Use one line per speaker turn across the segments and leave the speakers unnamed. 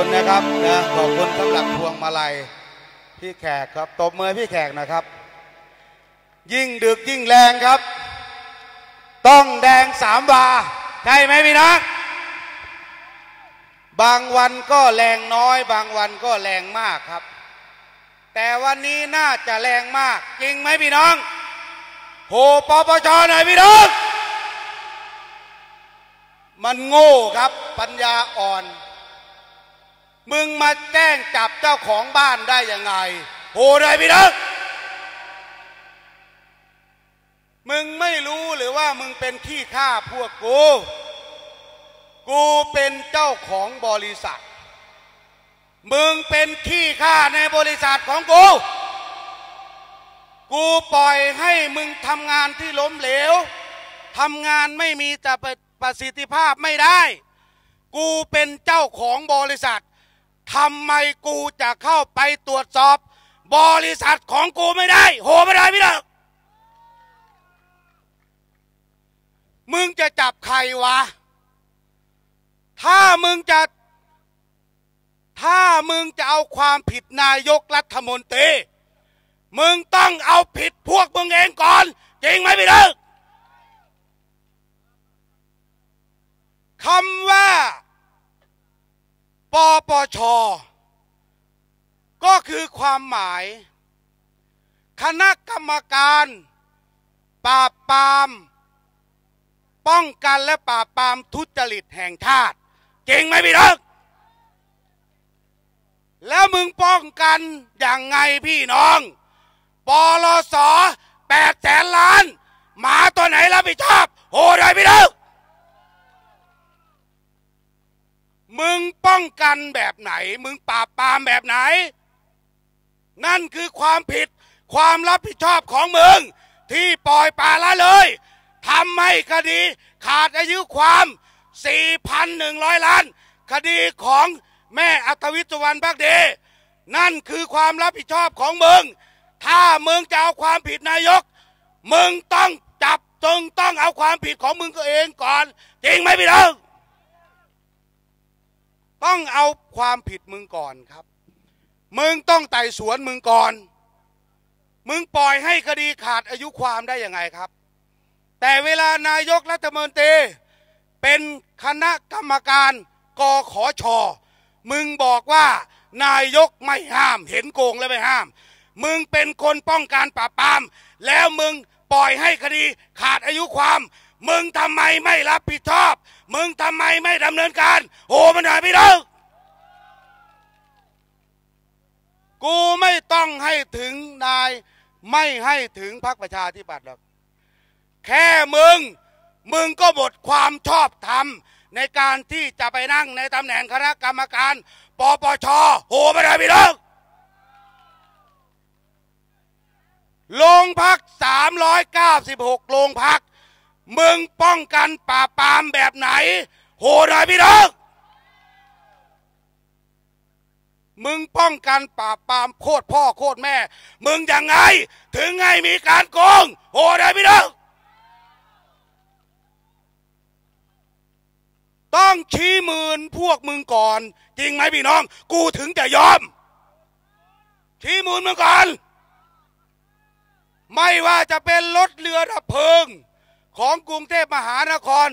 คุณนะครับนะขอบคุณสำหรับพวงมาลัยพี่แขกครับตบมือพี่แขกนะครับ ยิ่งดึกยิ่งแรงครับ ต้องแดงสามวาใช่ไหมพี่น้องบางวันก็แรงน้อย บางวันก็แรงมากครับ แต่วันนี้น่าจะแรงมาก จริงไหมพี่น้องโหปปชหน่อยพี่น้องมันโง่ครับปัญญาอ่อน มึงมาแจ้งจับเจ้าของบ้านได้ยังไงโหหน่อยพี่น้องมึงไม่รู้หรือว่ามึงเป็นขี้ข้าพวกกู กูเป็นเจ้าของบริษัท มึงเป็นขี้ข้าในบริษัทของกู กูปล่อยให้มึงทำงานที่ล้มเหลว ทำงานไม่มีแต่ประสิทธิภาพไม่ได้ กูเป็นเจ้าของบริษัท ทำไมกูจะเข้าไปตรวจสอบ บริษัทของกูไม่ได้ โหไม่ได้พี่น้องมึงจะจับใครวะ ถ้ามึงจะ ถ้ามึงจะเอาความผิดนายกรัฐมนตรี มึงต้องเอาผิดพวกมึงเองก่อน จริงไหมพี่น้องคำว่า ปปช ก็คือความหมาย คณะกรรมการปราบปราม ป้องกันและปราบปรามทุจริตแห่งชาติจริงไหมพี่น้องแล้วมึงป้องกันอย่างไงพี่น้องปลสแปดแสนล้าน หมาตัวไหนรับผิดชอบโหได้พี่น้อง มึงป้องกันแบบไหน มึงปราบปรามแบบไหน นั่นคือความผิดความรับผิดชอบของมึง ที่ปล่อยปลาละเลยทำให้คดีขาดอายุความ 4,100 ล้าน คดีของแม่อัตวิศวรรณพักเดนั่นคือความรับผิดชอบของมึง ถ้ามึงจะเอาความผิดนายก มึงต้องจับจงต้องเอาความผิดของมึงก็เองก่อน จริงไหมพี่น้อง ต้องเอาความผิดมึงก่อนครับ มึงต้องไต่สวนมึงก่อน มึงปล่อยให้คดีขาดอายุความได้ยังไงครับ แต่เวลานายกรัฐมนตรีเป็นคณะกรรมการกขอชอมึงบอกว่านายกไม่ห้าม เห็นโกงแล้วไม่ห้าม มึงเป็นคนป้องกันปราบปราม แล้วมึงปล่อยให้คดีขาดอายุความ มึงทำไมไม่รับผิดชอบ มึงทำไมไม่ดำเนินการ โอ้มันหายไปแล้วกูไม่ต้องให้ถึงนาย ไม่ให้ถึงพรรคประชาธิปัตย์หรอก แค่มึง มึงก็หมดความชอบธรรม ในการที่จะไปนั่งในตำแหน่งคณะกรรมการ ปปช โหไม่ได้พี่น้องโรงพัก 396 โรงพัก มึงป้องกันปราปามแบบไหน โหได้พี่น้องมึงป้องกันปราปามโคตรพ่อโคตรแม่ มึงยังไง ถึงไงมีการโกง โหได้พี่น้องต้องชี้มืนพวกมึงก่อน จริงไหมพี่น้อง กูถึงจะยอม ชี้มืนมึงก่อน ไม่ว่าจะเป็นรถเรือดับเพลิง ของกรุงเทพมหานคร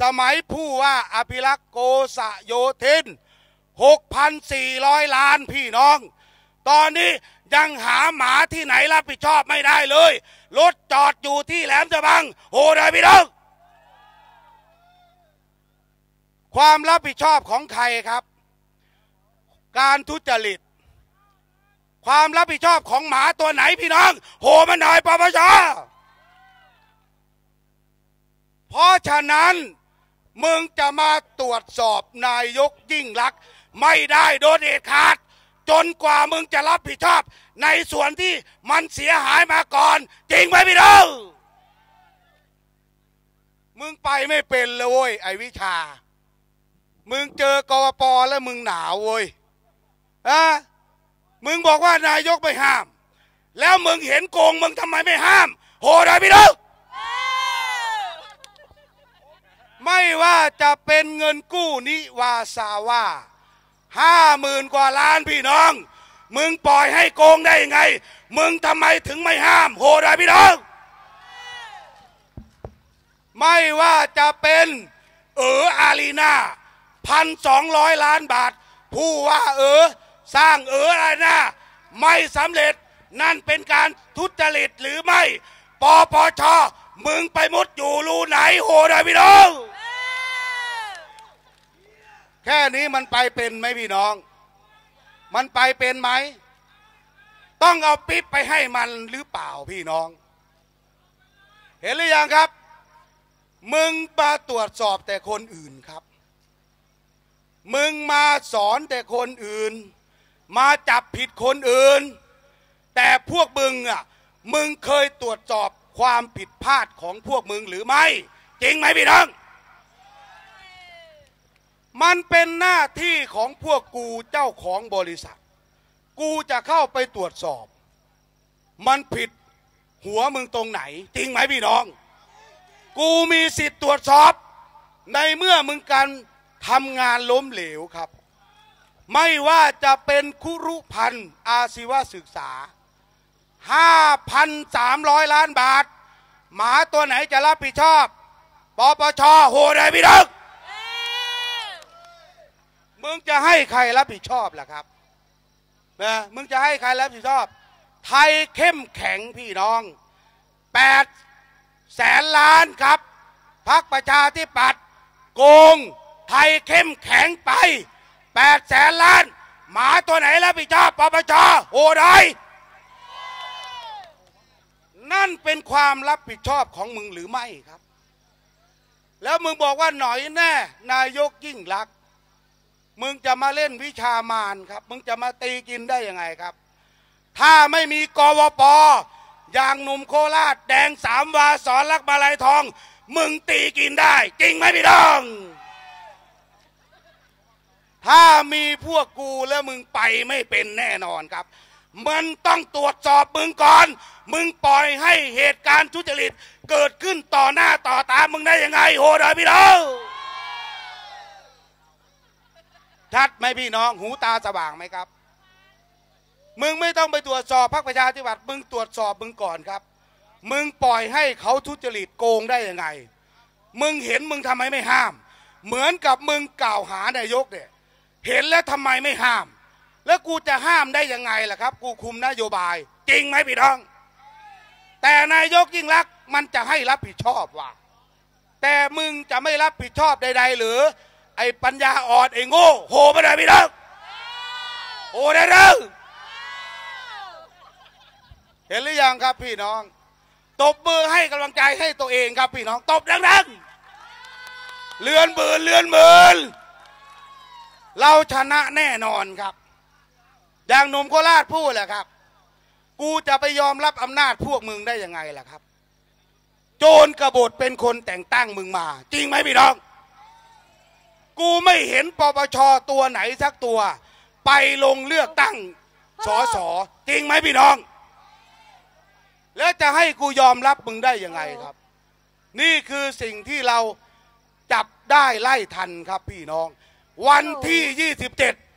สมัยผู้ว่าอภิรักษ์โกษโยธิน 6,400 ล้านพี่น้อง ตอนนี้ยังหาหมาที่ไหนรับผิดชอบไม่ได้เลย รถจอดอยู่ที่แหลมฉบังโหได้พี่น้องความรับผิดชอบของใครครับ การทุจริต ความรับผิดชอบของหมาตัวไหนพี่น้อง โหมันหน่อยปปช เพราะฉะนั้นมึงจะมาตรวจสอบนายกยิ่งลักษณ์ไม่ได้โดนเด็ดขาด จนกว่ามึงจะรับผิดชอบ ในส่วนที่มันเสียหายมาก่อน จริงไหมพี่น้องมึงไปไม่เป็นเลยเว้ยไอวิชา มึงเจอกวปแล้วมึงหนาวเว้ยอะมึงบอกว่านายกไม่ห้าม แล้วมึงเห็นโกงมึงทำไมไม่ห้าม โหได้พี่น้อง ไม่ว่าจะเป็นเงินกู้นิวาซาว่าห้าหมื่นกว่าล้านพี่น้อง มึงปล่อยให้โกงได้ยังไง มึงทำไมถึงไม่ห้าม โหได้พี่น้อง ไม่ว่าจะเป็นเอออารีนาพันสองร้อยล้านบาท ผู้ว่าเออสร้างเอออารีนาไม่สำเร็จนั่นเป็นการทุจริตหรือไม่ปปช มึงไปมุดอยู่รูไหนโหได้พี่น้อง แค่นี้มันไปเป็นไหมพี่น้อง มันไปเป็นไหม ต้องเอาปิ๊บไปให้มันหรือเปล่าพี่น้อง เห็นหรือยังครับ มึงมาตรวจสอบแต่คนอื่นครับ มึงมาสอนแต่คนอื่น มาจับผิดคนอื่น แต่พวกมึงอะ มึงเคยตรวจสอบ ความผิดพลาดของพวกมึงหรือไม่ จริงไหมพี่น้อง มันเป็นหน้าที่ของพวกกูเจ้าของบริษัท กูจะเข้าไปตรวจสอบ มันผิดหัวมึงตรงไหน จริงไหมพี่น้อง กูมีสิทธิ์ตรวจสอบ ในเมื่อมึงการทำงานล้มเหลวครับ ไม่ว่าจะเป็นคุรุพันธ์อาชีวศึกษา 5,300 ล้านบาท หมาตัวไหนจะรับผิดชอบปปชโหได้พี่น้องมึงจะให้ใครรับผิดชอบล่ะครับนะมึงจะให้ใครรับผิดชอบ ไทยเข้มแข็งพี่น้องแปดแสนล้านครับพักประชาธิปัตย์โกง ไทยเข้มแข็งไปแปดแสนล้าน หมาตัวไหนรับผิดชอบปปชโอ้ได้ นั่นเป็นความรับผิดชอบของมึงหรือไม่ครับ แล้วมึงบอกว่าหน่อยแน่ นายกยิ่งรัก มึงจะมาเล่นวิชามารครับ มึงจะมาตีกินได้ยังไงครับ ถ้าไม่มีกวปอย่างหนุ่มโคราช แดงสามวาสอนรักมาลายทอง มึงตีกินได้ จริงไหมพี่น้อง ถ้ามีพวกกูแล้วมึงไปไม่เป็นแน่นอนครับ มันต้องตรวจสอบมึงก่อน มึงปล่อยให้เหตุการณ์ทุจริต เกิดขึ้นต่อหน้าต่อตามึงได้ยังไงโหดอยพี่น้องชัดไหมพี่น้อง หูตาสว่างไหมครับ มึงไม่ต้องไปตรวจสอบพรรคประชาธิปัตย์มึงตรวจสอบมึงก่อนครับ มึงปล่อยให้เขาทุจริตโกงได้ยังไง มึงเห็นมึงทำไมไม่ห้าม เหมือนกับมึงกล่าวหานายกเนี่ยเห็นแล้วทำไมไม่ห้าม แล้วกูจะห้ามได้ยังไงล่ะครับ กูคุมนโยบาย จริงไหมพี่น้อง แต่นายกยิ่งรักมันจะให้รับผิดชอบว่ะแต่มึงจะไม่รับผิดชอบใด ๆ หรือ ไอ้ปัญญาอ่อนไอ้โง่โหไม่ได้พี่น้องโหได้เด้อเห็นหรือยังครับพี่น้อง ตบมือให้กำลังใจให้ตัวเองครับพี่น้อง ตบดังๆเลือนเบือนเลือนเบือนเราชนะแน่นอนครับ อย่างหนุ่มโคราชพูดแหละครับ กูจะไปยอมรับอำนาจพวกมึงได้ยังไงล่ะครับ โจรกบฏเป็นคนแต่งตั้งมึงมา จริงไหมพี่น้อง กูไม่เห็นปปชตัวไหนสักตัว ไปลงเลือกตั้งสอสอจริงไหมพี่น้อง แล้วจะให้กูยอมรับมึงได้ยังไงครับ นี่คือสิ่งที่เราจับได้ไล่ทันครับพี่น้อง วันที่ 27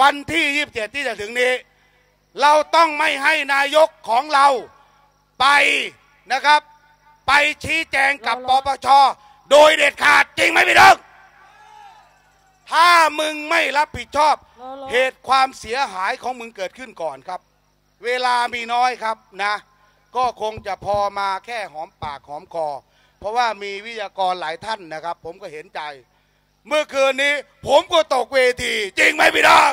วันที่ 27 ที่จะถึงนี้ เราต้องไม่ให้นายกของเราไปนะครับ ไปชี้แจงกับปปชโดยเด็ดขาดจริงไหมพี่น้องถ้ามึงไม่รับผิดชอบ
รอรอ
เหตุความเสียหายของมึงเกิดขึ้นก่อนครับ เวลามีน้อยครับนะ ก็คงจะพอมาแค่หอมปากหอมคอ เพราะว่ามีวิทยากรหลายท่านนะครับ ผมก็เห็นใจ เมื่อคืนนี้ผมก็ตกเวที จริงไหมพี่น้อง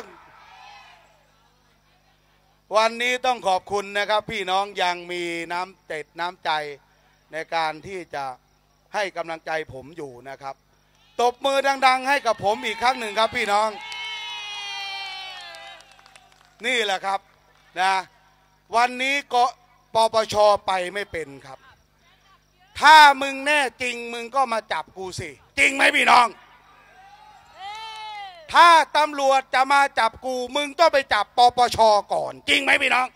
วันนี้ต้องขอบคุณนะครับ พี่น้องยังมีน้ำเต็ดน้ำใจในการที่จะให้กำลังใจผมอยู่นะครับ ตบมือดัง ๆ ให้กับผมอีกครั้งหนึ่งครับพี่น้อง นี่แหละครับนะวันนี้ก็ปปชไปไม่เป็นครับ ถ้ามึงแน่จริงมึงก็มาจับกูสิ จริงไหมพี่น้อง ถ้าตำรวจจะมาจับกู มึงต้องไปจับปปชก่อน จริงไหมพี่น้อง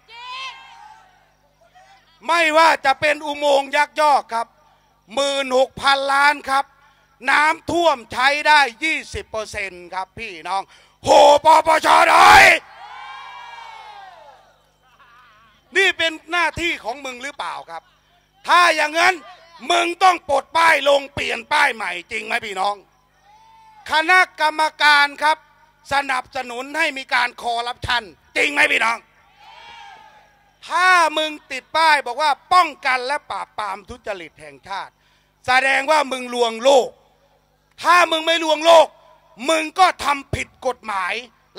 ไม่ว่าจะเป็นอุโมงค์ยักยอกครับหมื่นหกพันล้านครับ น้ำท่วมใช้ได้20%ครับพี่น้อง โหปปชหน่อยนี่เป็นหน้าที่ของมึงหรือเปล่าครับ ถ้าอย่างนั้นมึงต้องปลดป้ายลงเปลี่ยนป้ายใหม่จริงไหมพี่น้อง คณะกรรมการครับ สนับสนุนให้มีการคอร์รัปชัน จริงไหมพี่น้อง ถ้ามึงติดป้ายบอกว่าป้องกันและปราบปรามทุจริตแห่งชาติ แสดงว่ามึงลวงโลก ถ้ามึงไม่ลวงโลก มึงก็ทำผิดกฎหมาย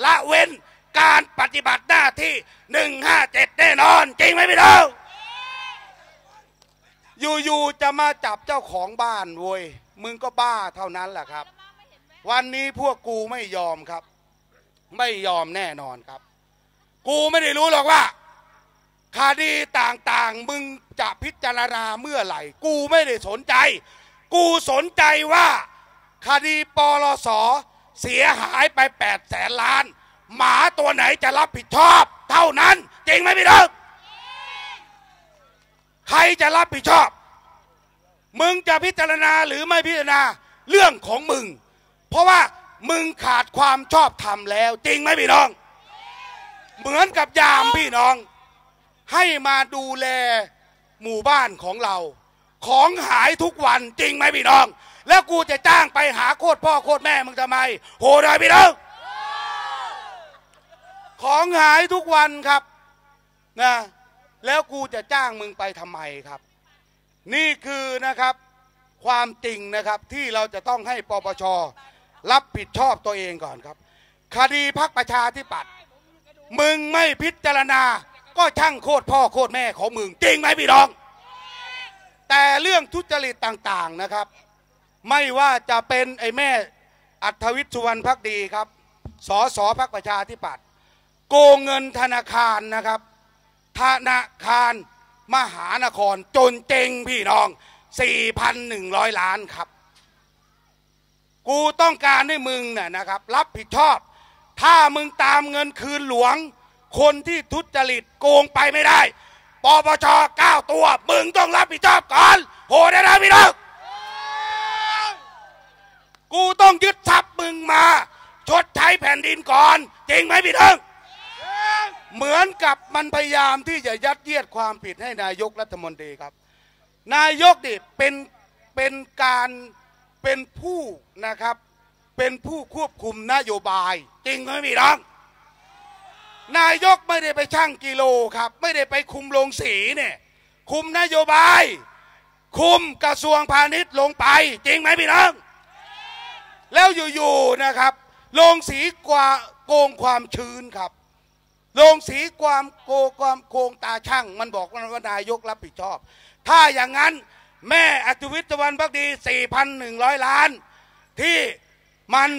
ละเว้นการปฏิบัติหน้าที่ 157 แน่นอน จริงไหมพี่น้องอยู่ๆจะมาจับเจ้าของบ้านโวยมึงก็บ้าเท่านั้นแหละครับ วันนี้พวกกูไม่ยอมครับ ไม่ยอมแน่นอนครับ กูไม่ได้รู้หรอกว่าคดีต่างๆ มึงจะพิจารณาเมื่อไหร่ กูไม่ได้สนใจ กูสนใจว่า คดีปลสเสียหายไปแปดแสนล้าน หมาตัวไหนจะรับผิดชอบ เท่านั้น จริงไหมพี่น้องใครจะรับผิดชอบ มึงจะพิจารณาหรือไม่พิจารณาเรื่องของมึง เพราะว่ามึงขาดความชอบธรรมแล้ว จริงไหมพี่น้อง เหมือนกับยามพี่น้อง ให้มาดูแลหมู่บ้านของเรา ของหายทุกวันจริงไหมพี่น้อง แล้วกูจะจ้างไปหาโคตรพ่อโคตรแม่มึงทำไม โหได้พี่น้องของหายทุกวันครับนะแล้วกูจะจ้างมึงไปทำไมครับ นี่คือนะครับ ความจริงนะครับที่เราจะต้องให้ปปช รับผิดชอบตัวเองก่อนครับ คดีพักประชาธิปัตย์มึงไม่พิจารณา ก็ช่างโคตรพ่อโคตรแม่ของมึงจริงไหมพี่น้อง แต่เรื่องทุจริตต่างๆนะครับ ไม่ว่าจะเป็นไอ้แม่อัธวิทย์สุวรรณพักดีครับสอสอพักประชาธิปัตย์โกงเงินธนาคารนะครับ ธนาคารมหานครจนเจงพี่น้อง 4,100 ล้านครับ กูต้องการให้มึงน่ะนะครับ รับผิดชอบ ถ้ามึงตามเงินคืนหลวง คนที่ทุจริตโกงไปไม่ได้ปปชเก้าตัว มึงต้องรับผิดชอบก่อนโหได้นะพี่น้องกูต้องยึดทรัพย์มึงมา ชดใช้แผ่นดินก่อนจริงไหมพี่น้องเหมือนกับมันพยายามที่จะยัดเยียดความผิดให้นายกรัฐมนตรีครับ นายกดิเป็นเป็นการ เป็นผู้นะครับเป็นผู้ควบคุมนโยบาย จริงไหมพี่น้อง นายกไม่ได้ไปชั่งกิโลครับ ไม่ได้ไปคุมโรงสีเนี่ยคุมนโยบาย คุมกระทรวงพาณิชย์ลงไป จริงไหมพี่น้อง แล้วอยู่ๆนะครับโรงสีกว่าโกงความชื้นครับโรงสีความโกความโกงตาช่าง มันบอกว่านายกรับผิดชอบ ถ้าอย่างนั้น แม่อัจวิทย์ตะวันพักดี 4,100 ล้าน ที่มัน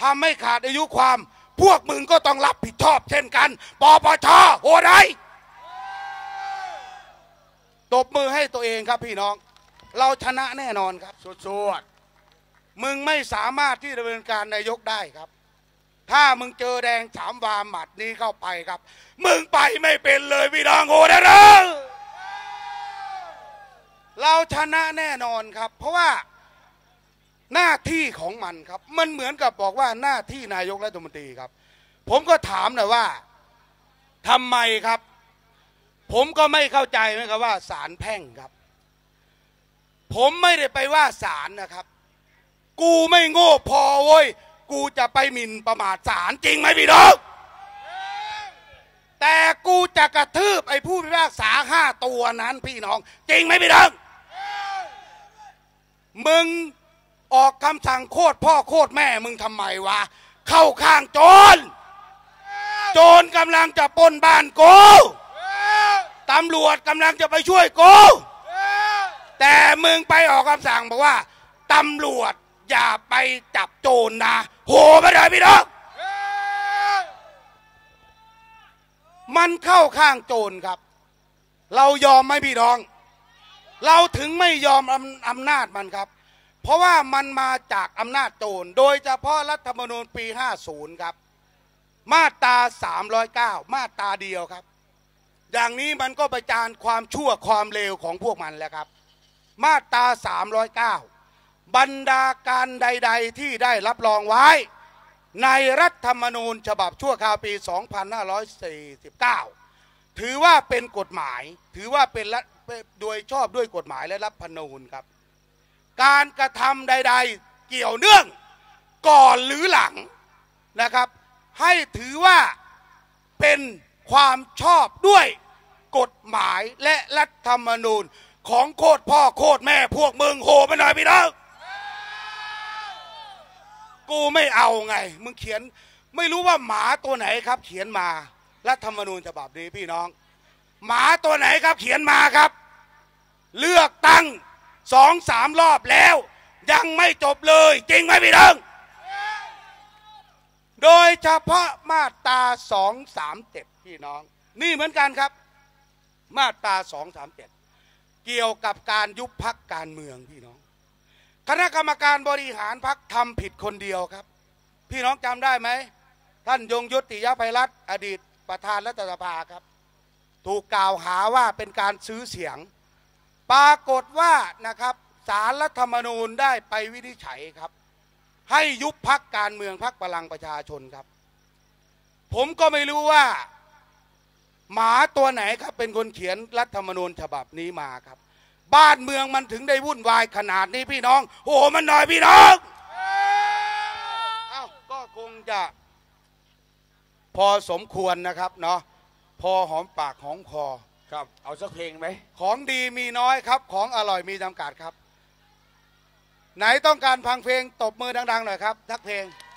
ทำให้ขาดอายุความ พวกมึงก็ต้องรับผิดชอบเช่นกันปปชโหไดตบมือให้ตัวเองครับพี่น้อง เราชนะแน่นอนครับสวดๆมึงไม่สามารถที่จะดำเนินการนายกได้ครับ ถ้ามึงเจอแดงสามวาหมัดนี้เข้าไปครับ มึงไปไม่เป็นเลยพี่น้องโหนะเด้อเรา ชนะแน่นอนครับ เพราะว่าหน้าที่ของมันครับ มันเหมือนกับบอกว่าหน้าที่นายกรัฐมนตรีครับ ผมก็ถามหน่อยว่าทำไมครับ ผมก็ไม่เข้าใจนะครับว่าศาลแพ่งครับ ผมไม่ได้ไปว่าศาลนะครับ กูไม่โง่พอเว้ยกูจะไปหมิ่นประมาทศาลจริงไหมพี่น้องแต่กูจะกระทืบไอ้ผู้พิพากษาห้าตัวนั้นพี่น้อง จริงไหมพี่น้อง มึงออกคำสั่งโคตรพ่อโคตรแม่มึงทำไมวะ เข้าข้างโจร โจรกำลังจะปล้นบ้านกูตำรวจกำลังจะไปช่วยกูแต่มึงไปออกคำสั่งบอกว่าตำรวจอย่าไปจับโจรนะโหไม่ได้พี่น้องมันเข้าข้างโจรครับ เรายอมไหมพี่น้อง เราถึงไม่ยอมอำอำนาจมันครับ เพราะว่ามันมาจากอำนาจโจรโดยเฉพาะรัฐธรรมนูญปี 50 ครับ มาตรา 309 มาตราเดียวครับ อย่างนี้มันก็ประจานความชั่วความเลวของพวกมันแล้วครับ มาตรา 309 บรรดาการใด ๆ ที่ได้รับรองไว้ ในรัฐธรรมนูญฉบับชั่วคราวปี 2549 ถือว่าเป็นกฎหมาย ถือว่าเป็นรัฐโดยชอบด้วยกฎหมายและรัฐธรรมนูญครับ การกระทำใด ๆ เกี่ยวเนื่องก่อนหรือหลังนะครับ ให้ถือว่าเป็นความชอบด้วยกฎหมายและรัฐธรรมนูญของโคตรพ่อโคตรแม่พวกมึงโหไปหน่อยพี่น้องกูไม่เอาไง มึงเขียนไม่รู้ว่าหมาตัวไหนครับ เขียนมา รัฐธรรมนูญฉบับนี้พี่น้อง หมาตัวไหนครับเขียนมาครับ เลือกตั้งสองสามรอบแล้ว ยังไม่จบเลย จริงไหมพี่น้องโดยเฉพาะมาตราสองสามเจ็ดพี่น้อง นี่เหมือนกันครับ มาตราสองสามเจ็ดเกี่ยวกับการยุบพักการเมืองพี่น้อง คณะกรรมการบริหารพักทำผิดคนเดียวครับ พี่น้องจำได้ไหม ท่านยงยุติยภัยรัตอดีต ประธานรัฐสภาครับ ถูกกล่าวหาว่าเป็นการซื้อเสียง ปรากฏว่านะครับสารรัฐธรรมนูญได้ไปวินิจฉัยครับ ให้ยุบพักการเมืองพักพลังประชาชนครับ ผมก็ไม่รู้ว่า หมาตัวไหนครับเป็นคนเขียนรัฐธรรมนูญฉบับนี้มาครับ บ้านเมืองมันถึงได้วุ่นวายขนาดนี้พี่น้อง โอ้โหมันหน่อยพี่น้อง เอ้าก็คงจะ พอสมควรนะครับเนาะพอหอมปากหอมคอ
ครับ เอาสักเพลงไหม
ของดีมีน้อยครับ ของอร่อยมีจำกัดครับ ไหนต้องการฟังเพลงตบมือดังๆหน่อยครับทักเพลง